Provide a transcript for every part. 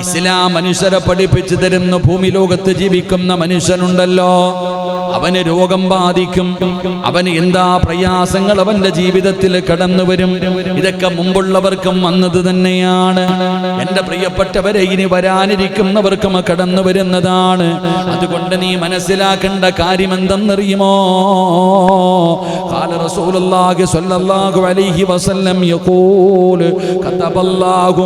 ഇസ്ലാം മനുഷ്യരെ പഠിപ്പിച്ചു തരുന്ന ഭൂമി ലോകത്ത് ജീവിക്കുന്ന മനുഷ്യനുണ്ടല്ലോ. അവന് രോഗം ബാധിക്കും. അവന് എന്താ പ്രയാസങ്ങൾ അവന്റെ ജീവിതത്തിൽ കടന്നു വരും. ഇതൊക്കെ മുമ്പുള്ളവർക്കും വന്നത് തന്നെയാണ്. എന്റെ പ്രിയപ്പെട്ടവരെ ഇനി വരാനിരിക്കുന്നവർക്കും കടന്നു വരുന്നതാണ്. അതുകൊണ്ട് നീ മനസ്സിലാക്കേണ്ട കാര്യം എന്തെന്നറിയുമോ? അലൈഹി വസല്ലം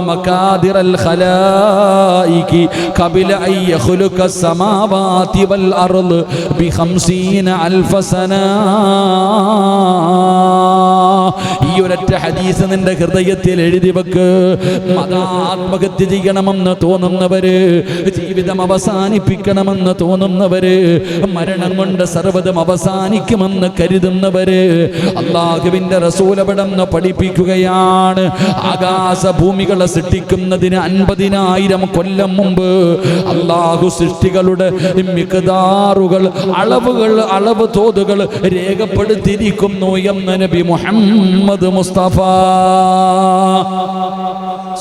മകാദിറൽ ഖലാ وسلم يقول كتب الله مقادر الخلائق قبل أن يخلق السماوات والأرض بخمسين ألف سنة ഈ ഒരൊറ്റ ഹദീസ് നിന്റെ ഹൃദയത്തിൽ എഴുതി വെക്ക്. മതാത്മഹത്യ ചെയ്യണമെന്ന് തോന്നുന്നവര് ജീവിതം അവസാനിപ്പിക്കണമെന്ന് തോന്നുന്നവര് മരണം കൊണ്ട് സർവതും അവസാനിക്കുമെന്ന് കരുതുന്നവര് അള്ളാഹുവിന്റെ റസൂലപടം പഠിപ്പിക്കുകയാണ്. ആകാശ ഭൂമികളെ സൃഷ്ടിക്കുന്നതിന് അൻപതിനായിരം കൊല്ലം മുമ്പ് അള്ളാഹു സൃഷ്ടികളുടെ മികതാറുകൾ അളവുകൾ അളവ് തോതുകൾ രേഖപ്പെടുത്തിയിരിക്കുന്നു എന്ന് നബി മുഹമ്മദ് മുസ്തഫ.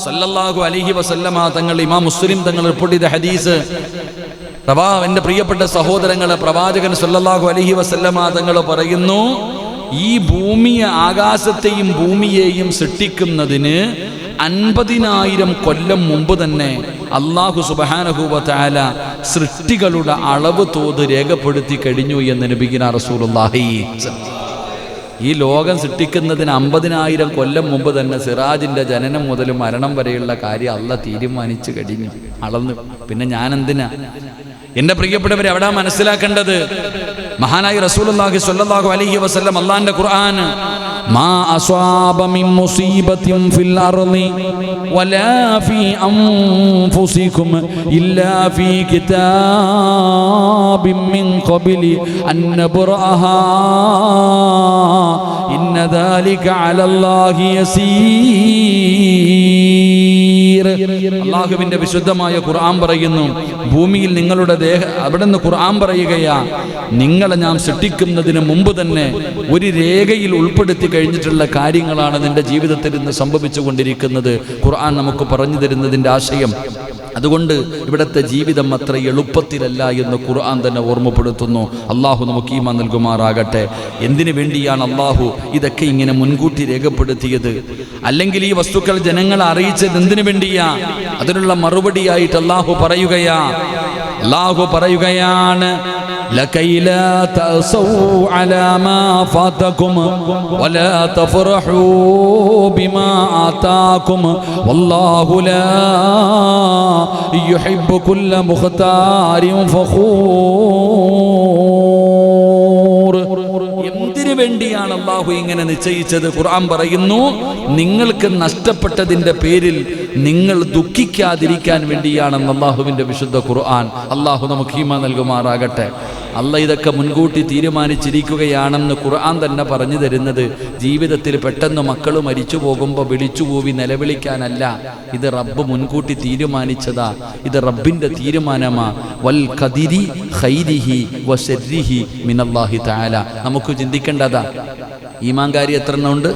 സല്ലല്ലാഹു അലൈഹി വസല്ലമ തങ്ങൾ ഇമാം മുസ്ലിം തങ്ങൾ റിപ്പോർട്ട് ചെയ്ത ഹദീസ്. പ്രവാ എന്റെ പ്രിയപ്പെട്ട സഹോദരങ്ങളെ പ്രവാചകൻ സല്ലല്ലാഹു അലൈഹി വസല്ലമ തങ്ങൾ പറയുന്നു ഈ ഭൂമിയെ ആകാശത്തെയും ഭൂമിയെയും സൃഷ്ടിക്കുന്നതിന് അൻപതിനായിരം കൊല്ലം മുമ്പ് തന്നെ അള്ളാഹു സുബാനഹൂബത്താല സൃഷ്ടികളുടെ അളവ് തോത് രേഖപ്പെടുത്തി കഴിഞ്ഞു എന്ന് നബിഗിന റസൂലുള്ളാഹി. ഈ ലോകം സൃഷ്ടിക്കുന്നതിന് അമ്പതിനായിരം കൊല്ലം മുമ്പ് തന്നെ സിറാജിന്റെ ജനനം മുതൽ മരണം വരെയുള്ള കാര്യം അല്ല തീരുമാനിച്ചു കഴിഞ്ഞു. അളന്നു. പിന്നെ ഞാൻ എന്തിനാ എന്റെ പ്രിയപ്പെട്ടവരെ എവിടാ മനസ്സിലാക്കേണ്ടത്? മഹാനായി റസൂലുള്ളാഹി സ്വല്ലല്ലാഹു അലൈഹി വസല്ലം അള്ളാന്റെ ഖുർആൻ മാ അസ്വാബ മിൻ മുസീബത്തിൻ ഫിൽ അർളി വലാ ഫീ അൻഫുസികും ഇല്ലാ ഫീ കിതാബിൻ മിൻ ഖബലി അൻ നബ്റഹ ഇന്ന ദാലിക അലല്ലാഹി യസീർ അള്ളാഹുവിന്റെ വിശുദ്ധമായ ഖുർആൻ പറയുന്നു ഭൂമിയിൽ നിങ്ങളുടെ ദേഹ അവിടെ നിന്ന് ഖുർആൻ പറയുകയാ നിങ്ങളെ ഞാൻ സൃഷ്ടിക്കുന്നതിന് മുമ്പ് തന്നെ ഒരു രേഖയിൽ ഉൾപ്പെടുത്തി കഴിഞ്ഞിട്ടുള്ള കാര്യങ്ങളാണ് നിന്റെ ജീവിതത്തിൽ ഇന്ന് സംഭവിച്ചുകൊണ്ടിരിക്കുന്നത്. ഖുർആൻ നമുക്ക് പറഞ്ഞു തരുന്നതിന്റെ ആശയം അതുകൊണ്ട് ഇവിടുത്തെ ജീവിതം അത്ര എളുപ്പത്തിലല്ല എന്ന് ഖുർആൻ തന്നെ ഓർമ്മപ്പെടുത്തുന്നു. അള്ളാഹു നമുക്ക് ഈമ നൽകുമാറാകട്ടെ. എന്തിനു വേണ്ടിയാണ് അള്ളാഹു ഇതൊക്കെ ഇങ്ങനെ മുൻകൂട്ടി രേഖപ്പെടുത്തിയത്? അല്ലെങ്കിൽ ഈ വസ്തുക്കൾ ജനങ്ങളെ അറിയിച്ചത് എന്തിനു വേണ്ടിയാ? അതിനുള്ള മറുപടിയായിട്ട് അള്ളാഹു പറയുകയാ. അള്ളാഹു പറയുകയാണ് لكي لا تأسوا على ما فاتكم ولا تفرحوا بما آتاكم والله لا يحب كل مختار فخور എന്തിനു വേണ്ടിയാണ് അള്ളാഹു ഇങ്ങനെ നിശ്ചയിച്ചത്. ഖുർആൻ പറയുന്നു നിങ്ങൾക്ക് നഷ്ടപ്പെട്ടതിന്റെ പേരിൽ നിങ്ങൾ ദുഃഖിക്കാതിരിക്കാൻ വേണ്ടിയാണെന്ന് അള്ളാഹുവിന്റെ വിശുദ്ധ ഖുർആൻ. അള്ളാഹു നമുക്ക് ഹീമ നൽകുമാറാകട്ടെ. അല്ല ഇതൊക്കെ മുൻകൂട്ടി തീരുമാനിച്ചിരിക്കുകയാണെന്ന് ഖുർആൻ തന്നെ പറഞ്ഞു തരുന്നത്. ജീവിതത്തിൽ പെട്ടെന്ന് മക്കൾ മരിച്ചു പോകുമ്പോൾ വിളിച്ചു പോവി നിലവിളിക്കാനല്ല. ഇത് റബ്ബ് മുൻകൂട്ടി തീരുമാനിച്ചതാ. ഇത് റബ്ബിന്റെ തീരുമാനമാ. വൽ ഹൈരിഹി മിനല്ലാഹി തആല. നമുക്ക് ചിന്തിക്കേണ്ടതാ ഈമാൻകാരി എത്ര എണ്ണം ഉണ്ട്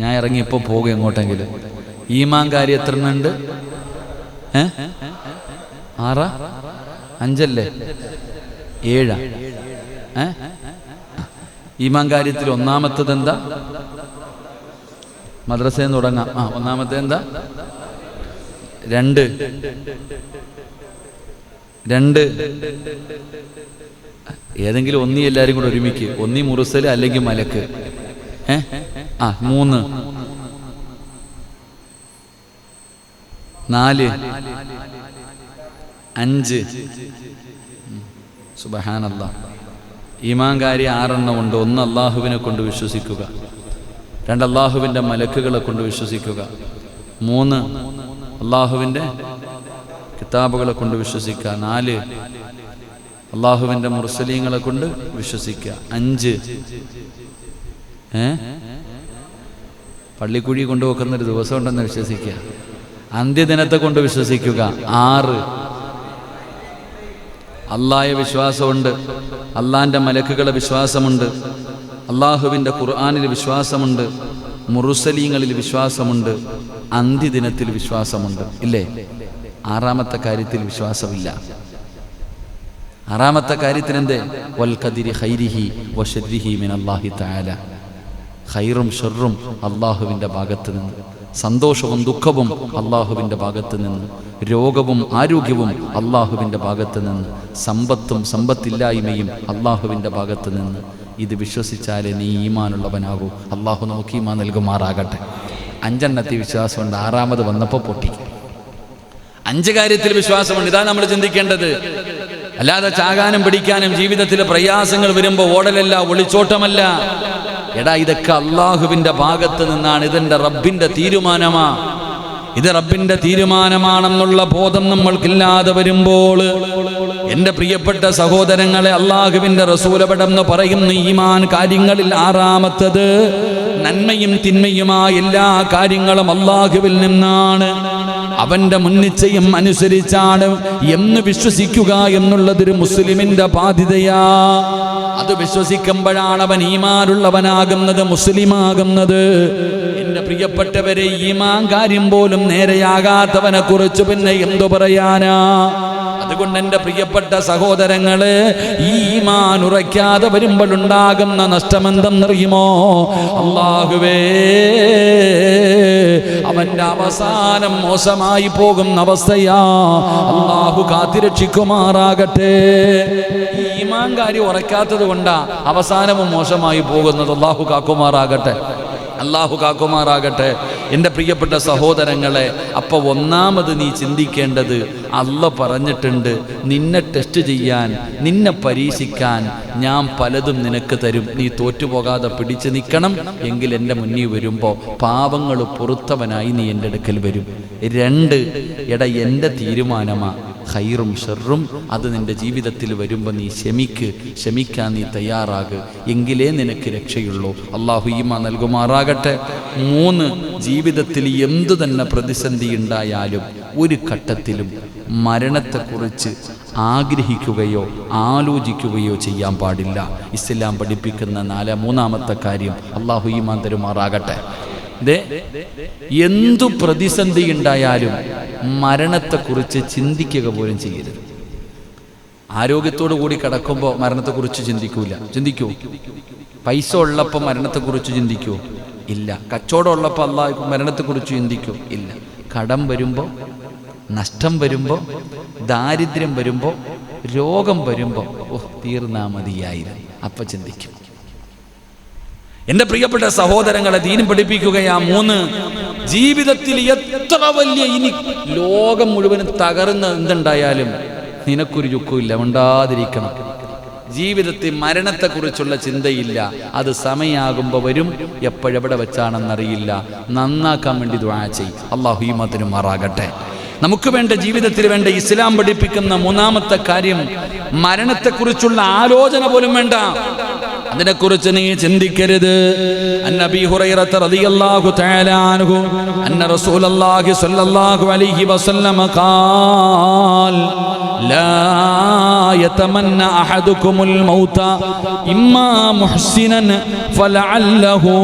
ഞാൻ ഇറങ്ങിയപ്പോ പോകും എങ്ങോട്ടെങ്കിലും. ഈമാങ്കാരി എത്ര എണ്ണം ഉണ്ട് ആറാ? അഞ്ചല്ലേ? ഏഴാ? ഏ? ഈമാൻ കാര്യത്തിൽ ഒന്നാമത്തത് എന്താ? മദ്രസയിൽ തുടങ്ങാം. ആ ഒന്നാമത്തെ എന്താ? രണ്ട്. രണ്ട്. ഏതെങ്കിലും ഒന്നി എല്ലാരും കൂടെ ഒരുമിക്ക്. ഒന്നി മുറുസൽ അല്ലെങ്കിൽ മലക്ക്. ആ മൂന്ന്. നാല്. അഞ്ച്. സുബഹാനല്ല. ഈമാങ്കാരി ആറെണ്ണം ഉണ്ട്. ഒന്ന് അള്ളാഹുവിനെ കൊണ്ട് വിശ്വസിക്കുക. രണ്ട് അള്ളാഹുവിന്റെ മലക്കുകളെ കൊണ്ട് വിശ്വസിക്കുക. മൂന്ന് അള്ളാഹുവിന്റെ കിതാബുകളെ കൊണ്ട് വിശ്വസിക്കുക. നാല് അള്ളാഹുവിന്റെ മുർസലീങ്ങളെ കൊണ്ട് വിശ്വസിക്കുക. അഞ്ച്. ഏ? പള്ളിക്കുഴി കൊണ്ടുപോക്കുന്ന ഒരു ദിവസം ഉണ്ടെന്ന് വിശ്വസിക്കുക. അന്ത്യദിനത്തെ കൊണ്ട് വിശ്വസിക്കുക. ആറ്. അള്ളായ വിശ്വാസമുണ്ട്. അള്ളാന്റെ മലക്കുകളെ വിശ്വാസമുണ്ട്. അള്ളാഹുവിന്റെ ഖുർആാനിൽ വിശ്വാസമുണ്ട്. മുറുസലീങ്ങളിൽ വിശ്വാസമുണ്ട്. അന്ത്യദിനത്തിൽ വിശ്വാസമുണ്ട്. ഇല്ലേ? ആറാമത്തെ കാര്യത്തിൽ വിശ്വാസമില്ല. ആറാമത്തെ കാര്യത്തിന് എന്തേ വൽ കദിരി ഹൈരിഹി ഹൈറും ഷെറും അള്ളാഹുവിന്റെ ഭാഗത്ത് നിന്ന്. സന്തോഷവും ദുഃഖവും അള്ളാഹുവിന്റെ ഭാഗത്ത് നിന്ന്. രോഗവും ആരോഗ്യവും അള്ളാഹുവിന്റെ ഭാഗത്ത് നിന്ന്. സമ്പത്തും സമ്പത്തില്ലായ്മയും അള്ളാഹുവിന്റെ ഭാഗത്ത് നിന്ന്. ഇത് വിശ്വസിച്ചാലേ നീ ഈമാനുള്ളവനാകൂ. അള്ളാഹു നമുക്ക് ഈമാൻ നൽകുമാറാകട്ടെ. അഞ്ചെണ്ണത്തിൽ വിശ്വാസമുണ്ട്. ആറാമത് വന്നപ്പോൾ പൊട്ടി അഞ്ച് കാര്യത്തിൽ വിശ്വാസമുണ്ട്. ഇതാണ് നമ്മൾ ചിന്തിക്കേണ്ടത്. അല്ലാതെ ചാകാനും പിടിക്കാനും ജീവിതത്തിൽ പ്രയാസങ്ങൾ വരുമ്പോൾ ഓടലല്ല ഒളിച്ചോട്ടമല്ല. എടാ ഇതൊക്കെ അള്ളാഹുവിന്റെ ഭാഗത്ത് നിന്നാണ് ഇതെന്റെ റബ്ബിന്റെ തീരുമാനമാ. ഇത് റബ്ബിന്റെ തീരുമാനമാണെന്നുള്ള ബോധം നമ്മൾക്കില്ലാതെ വരുമ്പോൾ എന്റെ പ്രിയപ്പെട്ട സഹോദരങ്ങളെ അള്ളാഹുവിന്റെ റസൂലപടം പറയുന്ന ഈമാൻ കാര്യങ്ങളിൽ ആറാമത്തത് നന്മയും തിന്മയുമായ എല്ലാ കാര്യങ്ങളും അള്ളാഹുവിൽ നിന്നാണ്. അവന്റെ മുന്നിച്ചയും അനുസരിച്ചാണ് എന്ന് വിശ്വസിക്കുക എന്നുള്ളതൊരു മുസ്ലിമിന്റെ ബാധ്യതയാ. അത് വിശ്വസിക്കുമ്പോഴാണ് അവൻ ഈമാനുള്ളവനാകുന്നത് മുസ്ലിമാകുന്നത്. പ്രിയപ്പെട്ടവരെ ഈമാൻ കാര്യം പോലും നേരെയാകാത്തവനെ കുറിച്ച് പിന്നെ എന്തു പറയാനാ? അതുകൊണ്ട് എന്റെ പ്രിയപ്പെട്ട സഹോദരങ്ങൾ ഈ ഈമാൻ ഉറയ്ക്കാതെ വരുമ്പോഴുണ്ടാകുന്ന നഷ്ടമെന്തെന്നറിയുമോ? അള്ളാഹുവേ അവന്റെ അവസാനം മോശമായി പോകുന്ന അവസ്ഥയാ. അള്ളാഹു കാത്തിരക്ഷിക്കുമാറാകട്ടെ. ഈമാൻ കാര്യം ഉറയ്ക്കാത്തത് കൊണ്ടാ അവസാനവും മോശമായി പോകുന്നത്. അള്ളാഹു കാക്കുമാറാകട്ടെ. അള്ളാഹു കാക്കുമാറാകട്ടെ. എന്റെ പ്രിയപ്പെട്ട സഹോദരങ്ങളെ അപ്പോൾ ഒന്നാമത് നീ ചിന്തിക്കേണ്ടത് അല്ല പറഞ്ഞിട്ടുണ്ട് നിന്നെ ടെസ്റ്റ് ചെയ്യാൻ നിന്നെ പരീക്ഷിക്കാൻ ഞാൻ പലതും നിനക്ക് തരും. നീ തോറ്റുപോകാതെ പിടിച്ചു നിൽക്കണം എങ്കിൽ എന്റെ മുന്നിൽ വരുമ്പോൾ പാവങ്ങൾ പൊറുത്തവനായി നീ എന്റെ അടുക്കൽ വരും. രണ്ട് എടാ എന്റെ തീരുമാനമാ. ഹൈറും ഷെറും അത് നിന്റെ ജീവിതത്തിൽ വരുമ്പോൾ നീ ക്ഷമിക്ക് ക്ഷമിക്കാൻ നീ തയ്യാറാക്. എങ്കിലേ നിനക്ക് രക്ഷയുള്ളൂ. അള്ളാഹു ഈമ നൽകുമാറാകട്ടെ. മൂന്ന് ജീവിതത്തിൽ എന്തു തന്നെ പ്രതിസന്ധി ഉണ്ടായാലും ഒരു ഘട്ടത്തിലും മരണത്തെക്കുറിച്ച് ആഗ്രഹിക്കുകയോ ആലോചിക്കുകയോ ചെയ്യാൻ പാടില്ല. ഇസ്ലാം പഠിപ്പിക്കുന്ന നാല മൂന്നാമത്തെ കാര്യം അള്ളാഹു ഈമാൻ തരുമാറാകട്ടെ. എന്തു പ്രതിസന്ധി ഉണ്ടായാലും മരണത്തെക്കുറിച്ച് ചിന്തിക്കുക പോലും ചെയ്യരുത്. ആരോഗ്യത്തോടു കൂടി കിടക്കുമ്പോൾ മരണത്തെക്കുറിച്ച് ചിന്തിക്കൂല. ചിന്തിക്കൂ. പൈസ ഉള്ളപ്പോൾ മരണത്തെക്കുറിച്ച് ചിന്തിക്കൂ. ഇല്ല. കച്ചവടം ഉള്ളപ്പോൾ അല്ല മരണത്തെക്കുറിച്ച് ചിന്തിക്കൂ. ഇല്ല. കടം വരുമ്പോൾ നഷ്ടം വരുമ്പോൾ ദാരിദ്ര്യം വരുമ്പോൾ രോഗം വരുമ്പോൾ ഓ തീർന്നാ മതിയായിരുന്നു അപ്പം ചിന്തിക്കും. എന്റെ പ്രിയപ്പെട്ട സഹോദരങ്ങളെ ദീനം പഠിപ്പിക്കുകയാ മൂന്ന്. ജീവിതത്തിൽ എത്ര വലിയ ഇനി ലോകം മുഴുവനും തകർന്ന് എന്തുണ്ടായാലും നിനക്കൊരു ചുക്കുമില്ല ഉണ്ടാതിരിക്കണം ജീവിതത്തിൽ മരണത്തെക്കുറിച്ചുള്ള ചിന്തയില്ല. അത് സമയാകുമ്പോൾ വരും എപ്പോഴെവിടെ വെച്ചാണെന്നറിയില്ല. നന്നാക്കാൻ വേണ്ടി ദ്വാ ചെയ്യും. അള്ളാഹു ഈ മാറാകട്ടെ. നമുക്ക് വേണ്ട ജീവിതത്തിൽ വേണ്ട ഇസ്ലാം പഠിപ്പിക്കുന്ന മൂന്നാമത്തെ കാര്യം മരണത്തെക്കുറിച്ചുള്ള ആലോചന പോലും വേണ്ട. അതിനെക്കുറിച്ച് നീ ചിന്തിക്കരുത്. അന്നബി ഹുറൈറത്ത് റളിയല്ലാഹു തആല അൻഹു അന്ന റസൂലുള്ളാഹി സ്വല്ലല്ലാഹു അലൈഹി വസല്ലമ ഖാൽ ലാ യതമന്ന അഹദുകുമുൽ മൗത ഇമ്മാ മുഹ്സിനൻ ഫലഅല്ലഹു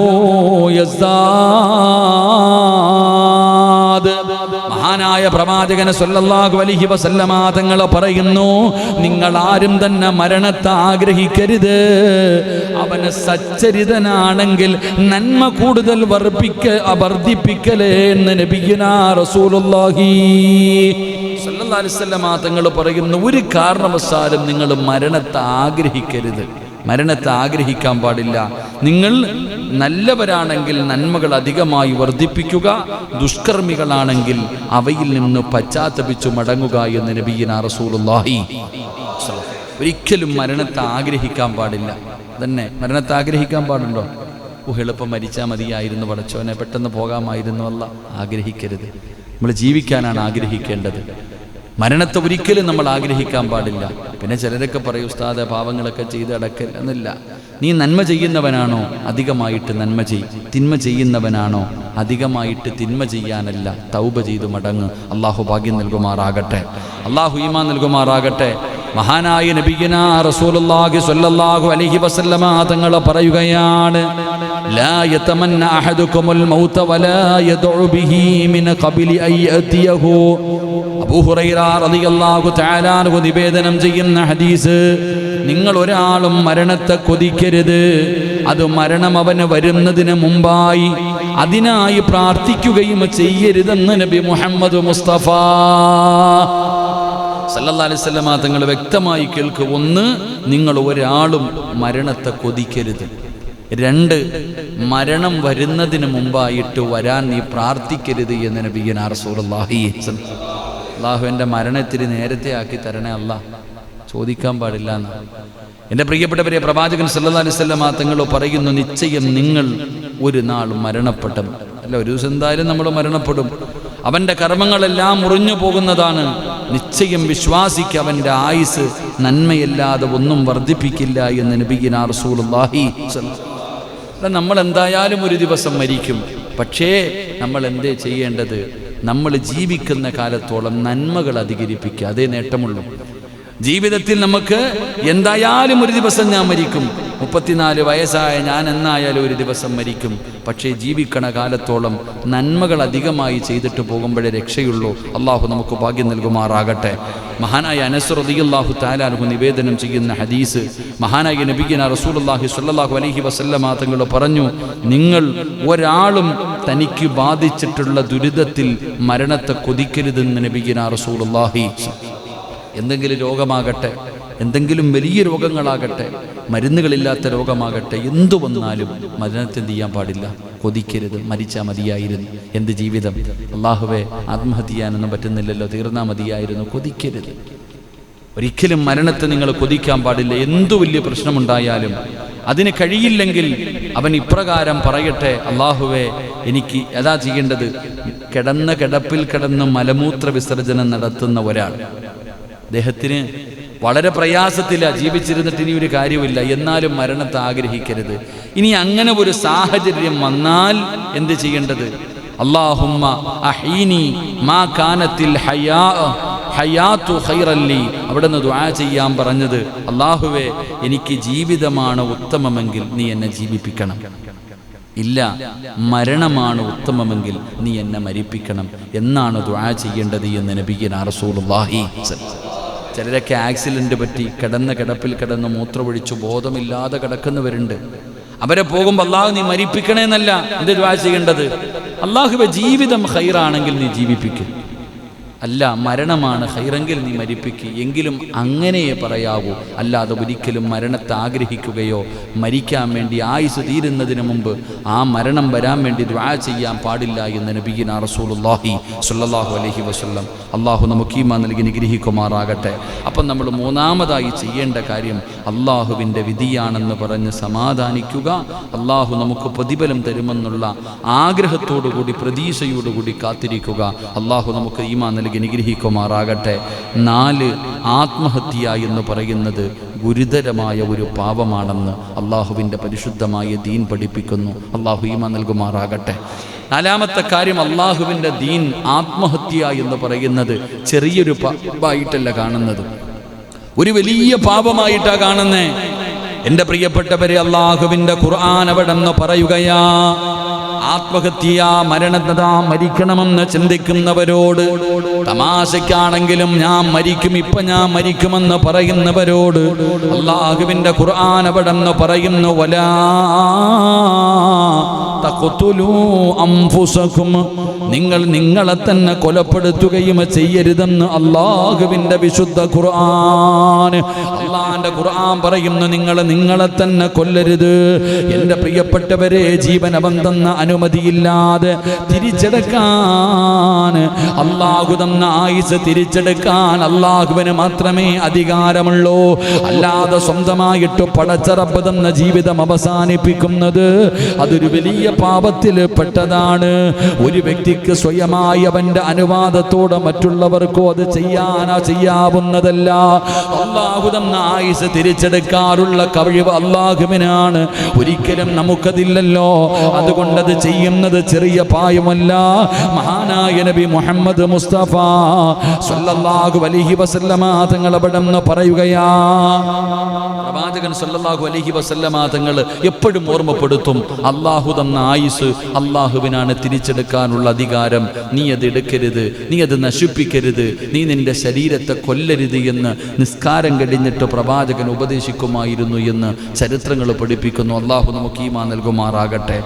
യസ്ദാദ് മഹാനായ പ്രവാചകന് സല്ലല്ലാഹു അലൈഹി വസല്ലമ തങ്ങളെ പറയുന്നു നിങ്ങൾ ആരും തന്നെ മരണത്തെ ആഗ്രഹിക്കരുത്. അവന് സച്ചരിതനാണെങ്കിൽ നന്മ കൂടുതൽ വർപ്പിക്ക വർദ്ധിപ്പിക്കലേ എന്ന് റസൂലുള്ളാഹി സല്ലല്ലാഹു അലൈഹി വസല്ലമ തങ്ങൾ പറയുന്നു ഒരു കാരണവശാലും നിങ്ങൾ മരണത്തെ ആഗ്രഹിക്കരുത്. മരണത്തെ ആഗ്രഹിക്കാൻ പാടില്ല. നിങ്ങൾ നല്ലവരാണെങ്കിൽ നന്മകൾ അധികമായി വർദ്ധിപ്പിക്കുക ദുഷ്കർമ്മികളാണെങ്കിൽ അവയിൽ നിന്ന് പശ്ചാത്തപിച്ചു മടങ്ങുക എന്ന് നബീന റസൂലുള്ളാഹി. ഒരിക്കലും മരണത്തെ ആഗ്രഹിക്കാൻ പാടില്ല. തന്നെ മരണത്തെ ആഗ്രഹിക്കാൻ പാടുണ്ടോ? ഓ എളുപ്പം മരിച്ചാൽ മതിയായിരുന്നു പടച്ചോനെ പെട്ടെന്ന് പോകാമായിരുന്നു അല്ല. ആഗ്രഹിക്കരുത്. നമ്മൾ ജീവിക്കാനാണ് ആഗ്രഹിക്കേണ്ടത്. മരണത്തെ ഒരിക്കലും നമ്മൾ ആഗ്രഹിക്കാൻ പാടില്ല. പിന്നെ ചിലരൊക്കെ പറയും ഉസ്താദ പാവങ്ങളൊക്കെ ചെയ്ത് അടക്കൽ നീ നന്മ ചെയ്യുന്നവനാണോ? അധികമായിട്ട് നന്മ ചെയ് തിന്മ ചെയ്യുന്നവനാണോ? അധികമായിട്ട് തിന്മ ചെയ്യാനല്ല. തൗബ ചെയ്തു മടങ്ങ്. അള്ളാഹു ഭാഗ്യം നൽകുമാറാകട്ടെ. അള്ളാഹു ഈമാൻ നൽകുമാറാകട്ടെ. മഹാനായ നബിയന റസൂലുള്ളാഹി സ്വല്ലല്ലാഹു അലൈഹി വസല്ലമ തങ്ങൾ പറയുകയാണ് ലാ യതമന്ന അഹദുകുമുൽ മൗത വലാ യദഉ ബിഹി മിൻ ഖബലി അയ്യതിയഹു അബൂ ഹുറൈറ റളിയല്ലാഹു തആല നിവേദനം ചെയ്യുന്ന ഹദീസ് നിങ്ങൾ ഒരാളും മരണത്തെ കൊതിക്കരുത്. അത് മരണം അവന് വരുന്നതിന് മുമ്പായി അതിനായി പ്രാർത്ഥിക്കുകയും ചെയ്യരുതെന്ന് നബി മുഹമ്മദ് മുസ്തഫ. സല്ലല്ലാഹു അലൈഹി വസല്ലമ തങ്ങൾ വ്യക്തമായി കേൾക്കുക ഒന്ന് നിങ്ങൾ ഒരാളും മരണത്തെ കൊതിക്കരുത്. രണ്ട് മരണം വരുന്നതിന് മുമ്പായിട്ട് വരാൻ നീ പ്രാർത്ഥിക്കരുത് എന്ന് റസൂലുള്ളാഹി അള്ളാഹു എന്റെ മരണത്തിന് നേരത്തെ ആക്കി തരണേ അല്ല. ചോദിക്കാൻ പാടില്ല എന്ന്. എന്റെ പ്രിയപ്പെട്ടവരെ പ്രവാചകൻ സല്ലല്ലാഹു അലൈഹി വസല്ലമ തങ്ങൾ പറയുന്നു നിശ്ചയം നിങ്ങൾ ഒരു നാൾ മരണപ്പെട്ടു അല്ല ഒരു ദിവസം എന്തായാലും നമ്മൾ മരണപ്പെടും. അവന്റെ കർമ്മങ്ങളെല്ലാം മുറിഞ്ഞു പോകുന്നതാണ്. നിശ്ചയം വിശ്വാസിക്ക് അവന്റെ ആയുസ് നന്മയല്ലാതെ ഒന്നും വർദ്ധിപ്പിക്കില്ല എന്ന് നബിഗിന അല്ല നമ്മൾ എന്തായാലും ഒരു ദിവസം മരിക്കും. പക്ഷേ നമ്മൾ എന്തേ ചെയ്യേണ്ടത്? നമ്മൾ ജീവിക്കുന്ന കാലത്തോളം നന്മകൾ അധികരിപ്പിക്കുക. അതേ നേട്ടമുള്ളൂ. ജീവിതത്തിൽ നമുക്ക് എന്തായാലും ഒരു ദിവസം ഞാൻ മരിക്കും. മുപ്പത്തിനാല് വയസ്സായ ഞാൻ എന്നായാലും ഒരു ദിവസം മരിക്കും. പക്ഷേ ജീവിക്കണ കാലത്തോളം നന്മകൾ അധികമായി ചെയ്തിട്ട് പോകുമ്പോഴേ രക്ഷയുള്ളൂ. അള്ളാഹു നമുക്ക് ഭാഗ്യം നൽകുമാറാകട്ടെ. മഹാനായ അനസുർ റളിയല്ലാഹു താലാൻഹു നിവേദനം ചെയ്യുന്ന ഹദീസ് മഹാനായ നബിഗിന റസൂലുള്ളാഹി സ്വല്ലല്ലാഹു അലൈഹി വസല്ലമ തങ്ങൾ പറഞ്ഞു നിങ്ങൾ ഒരാളും തനിക്ക് ബാധിച്ചിട്ടുള്ള ദുരിതത്തിൽ മരണത്തെ കൊതിക്കരുതെന്ന് നബിഗിന റസൂലുള്ളാഹി എന്തെങ്കിലും രോഗമാകട്ടെ എന്തെങ്കിലും വലിയ രോഗങ്ങളാകട്ടെ മരുന്നുകളില്ലാത്ത രോഗമാകട്ടെ എന്തു വന്നാലും മരണത്തെ എന്ത് ചെയ്യാൻ പാടില്ല? കൊതിക്കരുത് മരിച്ചാൽ മതിയായിരുന്നു. എന്ത് ജീവിതം? അള്ളാഹുവെ ആത്മഹത്യ ചെയ്യാനൊന്നും പറ്റുന്നില്ലല്ലോ തീർന്നാ മതിയായിരുന്നു. കൊതിക്കരുത്. ഒരിക്കലും മരണത്തെ നിങ്ങൾ കൊതിക്കാൻ പാടില്ല. എന്തു വലിയ പ്രശ്നമുണ്ടായാലും അതിന് കഴിയില്ലെങ്കിൽ അവൻ ഇപ്രകാരം പറയട്ടെ അള്ളാഹുവെ എനിക്ക് അതാ ചെയ്യേണ്ടത്. കിടന്ന കിടപ്പിൽ കിടന്ന് മലമൂത്ര വിസർജനം നടത്തുന്ന ഒരാൾ. അദ്ദേഹത്തിന് വളരെ പ്രയാസത്തില്ല ജീവിച്ചിരുന്നിട്ട് ഇനി ഒരു കാര്യമില്ല എന്നാലും മരണത്തെ ആഗ്രഹിക്കരുത്. ഇനി അങ്ങനെ ഒരു സാഹചര്യം വന്നാൽ എന്ത് ചെയ്യേണ്ടത്? അള്ളാഹുമ്മ അഹീനി മാ കാനത്തിൽ ചെയ്യാൻ പറഞ്ഞത് അള്ളാഹുവെ എനിക്ക് ജീവിതമാണ് ഉത്തമമെങ്കിൽ നീ എന്നെ ജീവിപ്പിക്കണം. ഇല്ല മരണമാണ് ഉത്തമമെങ്കിൽ നീ എന്നെ മരിപ്പിക്കണം. എന്നാണ് ദ്വാ ചെയ്യേണ്ടത് എന്ന് നബിയൻ റസൂലുള്ളാഹി ചിലരൊക്കെ ആക്സിഡന്റ് പറ്റി കിടന്ന കിടപ്പിൽ കിടന്ന് മൂത്രമൊഴിച്ചു ബോധമില്ലാതെ കിടക്കുന്നവരുണ്ട്. അവരെ പോകുമ്പോൾ അള്ളാഹു നീ മരിപ്പിക്കണേന്നല്ല എന്ത് ദുആ ചെയ്യേണ്ടത്. അള്ളാഹുവെ ജീവിതം ഹൈറാണെങ്കിൽ നീ ജീവിപ്പിക്കും. അല്ല മരണമാണ് ഹൈറെങ്കിൽ നീ മരിപ്പിക്കുക എങ്കിലും അങ്ങനെയേ പറയാവൂ. അല്ലാതെ ഒരിക്കലും മരണത്തെ ആഗ്രഹിക്കുകയോ മരിക്കാൻ വേണ്ടി ആയുസ് തീരുന്നതിന് മുമ്പ് ആ മരണം വരാൻ വേണ്ടി ദ്വാ ചെയ്യാൻ പാടില്ല എന്ന് നബീന റസൂലുല്ലാഹി സുല്ലാഹു അലഹി വസ്ല്ലം അള്ളാഹു നമുക്ക് നൽകി നിഗ്രഹിക്കുമാറാകട്ടെ അപ്പം നമ്മൾ മൂന്നാമതായി ചെയ്യേണ്ട കാര്യം അള്ളാഹുവിന്റെ വിധിയാണെന്ന് പറഞ്ഞ് സമാധാനിക്കുക. അള്ളാഹു നമുക്ക് പ്രതിഫലം തരുമെന്നുള്ള ആഗ്രഹത്തോടുകൂടി പ്രതീക്ഷയോടുകൂടി കാത്തിരിക്കുക. അള്ളാഹു നമുക്ക് ഈമാ നൽകി നിഗ്രഹിക്കുമാറാകട്ടെ നാല് ആത്മഹത്യ എന്ന് പറയുന്നത് ഗുരുതരമായ ഒരു പാപമാണെന്ന് അള്ളാഹുവിന്റെ പരിശുദ്ധമായ ദീൻ പഠിപ്പിക്കുന്നു. അള്ളാഹു ഈമ നൽകുമാറാകട്ടെ. നാലാമത്തെ കാര്യം അള്ളാഹുവിന്റെ ദീൻ ആത്മഹത്യ എന്ന് പറയുന്നത് ചെറിയൊരു പാപമായിട്ടല്ല കാണുന്നത്. ഒരു വലിയ പാപമായിട്ടാണ് കാണുന്നത് എന്റെ പ്രിയപ്പെട്ടവരെ അള്ളാഹുവിന്റെ ഖുർആൻ അവിടെ പറയുകയാ ആത്മഹത്യ മരണതാ മരിക്കണമെന്ന് ചിന്തിക്കുന്നവരോട് തമാശയ്ക്കാണെങ്കിലും ഞാൻ മരിക്കും ഇപ്പൊ ഞാൻ മരിക്കുമെന്ന് പറയുന്നവരോട് അള്ളാഹുവിന്റെ ഖുർആൻ പറയുന്നു വലാ തഖ്തുലൂ അംഫുസകും നിങ്ങൾ നിങ്ങളെ തന്നെ കൊലപ്പെടുത്തുകയും ചെയ്യരുതെന്ന് അള്ളാഹുവിന്റെ വിശുദ്ധ ഖുർആൻ. അള്ളാന്റെ ഖുർആൻ പറയുന്നു നിങ്ങൾ നിങ്ങളെ തന്നെ കൊല്ലരുത്. എന്റെ പ്രിയപ്പെട്ടവരെ ജീവനവം തന്ന അനുമതിയില്ലാതെ തിരിച്ചെടുക്കാൻ അള്ളാഹു തന്ന ആയുസ് തിരിച്ചെടുക്കാൻ അള്ളാഹുവിന് മാത്രമേ അധികാരമുള്ളൂ. അല്ലാതെ സ്വന്തമായിട്ട് പടച്ചറപ്പ് തന്ന ജീവിതം അവസാനിപ്പിക്കുന്നത് അതൊരു വലിയ പാപത്തിൽ പെട്ടതാണ് ഒരു വ്യക്തി വ്യക്തിക്ക് സ്വയമായി അവന്റെ അനുവാദത്തോടെ മറ്റുള്ളവർക്കോ അത് ചെയ്യാനാ ചെയ്യാവുന്നതല്ല. അള്ളാഹു തന്ന ആയുസ് തിരിച്ചെടുക്കാറുള്ള കഴിവ് അള്ളാഹുവിനാണ് ഒരിക്കലും നമുക്കതില്ലല്ലോ. അതുകൊണ്ടത് ചെയ്യുന്നത് ചെറിയ പായമല്ല മഹാനായ നബി മുഹമ്മദ് മുസ്തഫ സല്ലല്ലാഹു അലൈഹി വസല്ലമ തങ്ങൾ അവിടെ നിന്ന് പറയുകയാ പ്രവാചകൻ സല്ലല്ലാഹു അലൈഹി വസല്ലമ തങ്ങൾ എപ്പോഴും ഓർമ്മപ്പെടുത്തും അള്ളാഹു തന്ന ആയുസ് അള്ളാഹുവിനാണ് തിരിച്ചെടുക്കാനുള്ള അധികാരം നീ അത് എടുക്കരുത് നീ അത് നശിപ്പിക്കരുത്. നീ നിന്റെ ശരീരത്തെ കൊല്ലരുത് എന്ന് നിസ്കാരം കഴിഞ്ഞിട്ട് പ്രവാചകൻ ഉപദേശിക്കുമായിരുന്നു എന്ന് ചരിത്രങ്ങൾ പഠിപ്പിക്കുന്നു. അള്ളാഹു നമുക്ക് ഈമാ നൽകുമാറാകട്ടെ.